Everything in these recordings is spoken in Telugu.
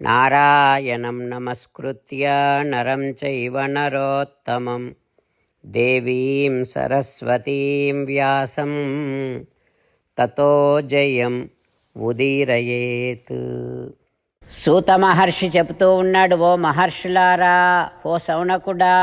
నారాయణం నమస్కృత్య నరం చైవ నరోత్తమం దేవీం సరస్వతీం వ్యాసం తతో జయం ఉదీరయేత్ సూత మహర్షి చెబుతూ ఉన్నాడు ఓ మహర్షులారా ఓ సౌనకుడా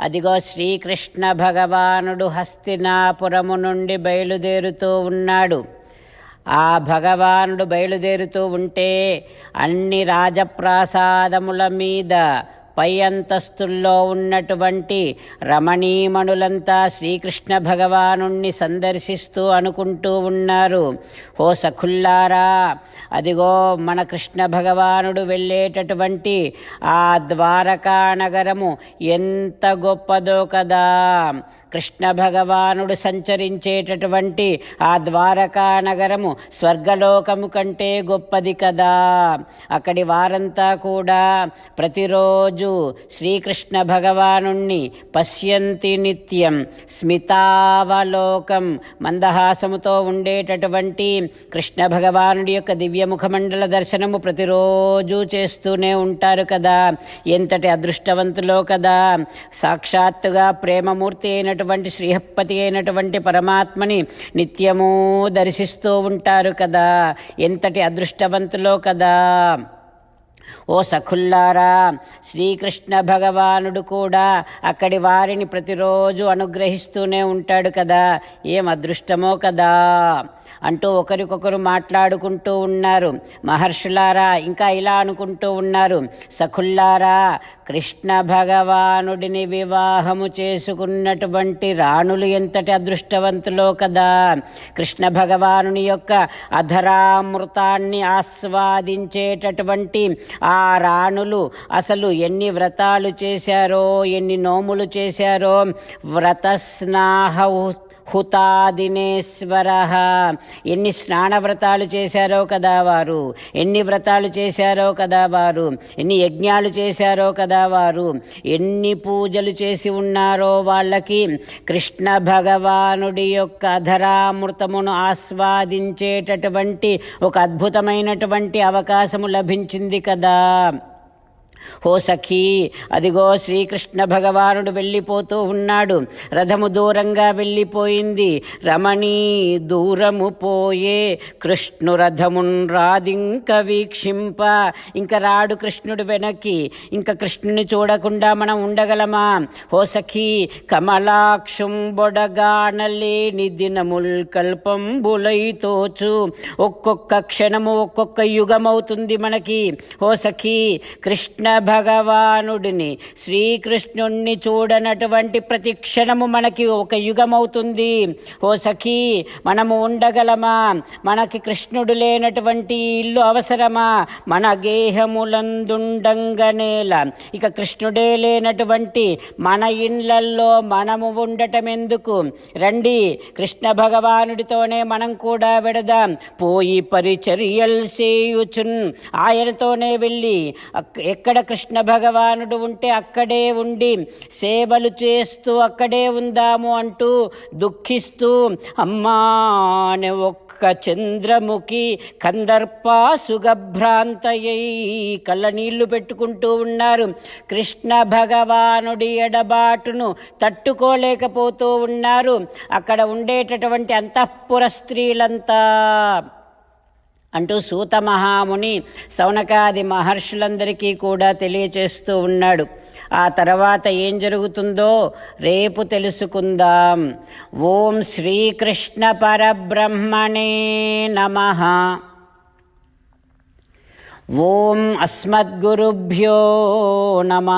అదిగో శ్రీకృష్ణ భగవానుడు హస్తినాపురము నుండి బయలుదేరుతూ ఉన్నాడు. ఆ భగవానుడు బయలుదేరుతూ ఉంటే అన్ని రాజప్రాసాదముల మీద పై అంతస్తుల్లో ఉన్నటువంటి రమణీమణులంతా శ్రీకృష్ణ భగవానుణ్ణి సందర్శిస్తూ అనుకుంటూ ఉన్నారు. ఓ సఖుల్లారా అదిగో మన కృష్ణ భగవానుడు వెళ్ళేటటువంటి ఆ ద్వారకా నగరము ఎంత గొప్పదో కదా. కృష్ణ భగవానుడు సంచరించేటటువంటి ఆ ద్వారకా నగరము స్వర్గలోకము కంటే గొప్పది కదా. అక్కడి వారంతా కూడా ప్రతిరోజు శ్రీకృష్ణ భగవానుణ్ణి పశ్యంతి నిత్యం స్మితావలోకం మందహాసముతో ఉండేటటువంటి కృష్ణ భగవానుడి యొక్క దివ్యముఖమండల దర్శనము ప్రతిరోజు చేస్తూనే ఉంటారు కదా. ఎంతటి అదృష్టవంతులో కదా. సాక్షాత్తుగా ప్రేమమూర్తి అయినటువంటి శ్రీహప్పతి అయినటువంటి పరమాత్మని నిత్యము దర్శిస్తూ ఉంటారు కదా. ఎంతటి అదృష్టవంతులో కదా. ఓ సఖుల్లారా శ్రీకృష్ణ భగవానుడు కూడా అక్కడి వారిని ప్రతిరోజు అనుగ్రహిస్తూనే ఉంటాడు కదా. ఏం అదృష్టమో కదా. అంటూ ఒకరికొకరు మాట్లాడుకుంటూ ఉన్నారు. మహర్షులారా ఇంకా ఇలా అనుకుంటూ ఉన్నారు. సఖుల్లారా కృష్ణ భగవానుడిని వివాహము చేసుకున్నటువంటి రాణులు ఎంతటి అదృష్టవంతులో కదా. కృష్ణ భగవానుని యొక్క అధరామృతాన్ని ఆస్వాదించేటటువంటి ఆ రాణులు అసలు ఎన్ని వ్రతాలు చేశారో ఎన్ని నోములు చేశారో వ్రతస్నాహ హుతాదినేశ్వర. ఎన్ని స్నాన వ్రతాలు చేశారో కదా వారు? ఎన్ని వ్రతాలు చేశారో కదా వారు? ఎన్ని యజ్ఞాలు చేశారో కదా వారు? ఎన్ని పూజలు చేసి ఉన్నారో వాళ్ళకి? కృష్ణ భగవానుడి యొక్క అధరామృతమును ఆస్వాదించేటటువంటి ఒక అద్భుతమైనటువంటి అవకాశము లభించింది కదా. ఓ సఖీ అదిగో శ్రీకృష్ణ భగవానుడు వెళ్ళిపోతూ ఉన్నాడు. రథము దూరంగా వెళ్ళిపోయింది. రమణీ దూరము పోయే కృష్ణు రథమున్ రాదింక వీక్షింప. ఇంక రాడు కృష్ణుడు వెనక్కి. ఇంకా కృష్ణుని చూడకుండా మనం ఉండగలమా? ఓ సఖీ కమలాక్షుంబొడగానలేని దినముల్ కల్పంబులైతోచు ఒక్కొక్క క్షణము ఒక్కొక్క యుగమవుతుంది మనకి. ఓ సఖీ కృష్ణ కృష్ణ భగవానుడిని. శ్రీకృష్ణుణ్ణి చూడనటువంటి ప్రతి క్షణము మనకి ఒక యుగమవుతుంది. ఓ సఖీ మనము ఉండగలమా? మనకి కృష్ణుడు లేనటువంటి ఇల్లు అవసరమా? మన గేహములందుండంగనేల ఇక కృష్ణుడే లేనటువంటి మన ఇండ్లల్లో మనము ఉండటం ఎందుకు రండి కృష్ణ భగవానుడితోనే మనం కూడా విడదాం. పోయి పరిచర్యల్ చేయుచున్. ఆయనతోనే వెళ్ళి ఎక్కడ ఎక్కడ కృష్ణ భగవానుడు ఉంటే అక్కడే ఉండి సేవలు చేస్తూ అక్కడే ఉందాము అంటూ దుఃఖిస్తూ అమ్మానే ఒక్క చంద్రముఖి కందర్పా సుగభ్రాంతయ్యై కళ్ళ నీళ్ళు పెట్టుకుంటూ ఉన్నారు. కృష్ణ భగవానుడి ఎడబాటును తట్టుకోలేకపోతూ ఉన్నారు. అక్కడ ఉండేటటువంటి అంతఃపుర స్త్రీలంతా అంటూ సూత మహాముని సౌనకాది మహర్షులందరికీ కూడా తెలియచేస్తూ ఉన్నాడు. ఆ తర్వాత ఏం జరుగుతుందో రేపు తెలుసుకుందాం. ఓం శ్రీకృష్ణ పరబ్రహ్మణే నమ. ఓం అస్మద్గురుభ్యో నమ.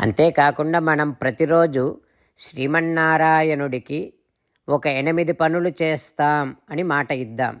అంతేకాకుండా మనం ప్రతిరోజు శ్రీమన్నారాయణుడికి ఒక ఎనిమిది పనులు చేస్తాం అని మాట ఇద్దాం.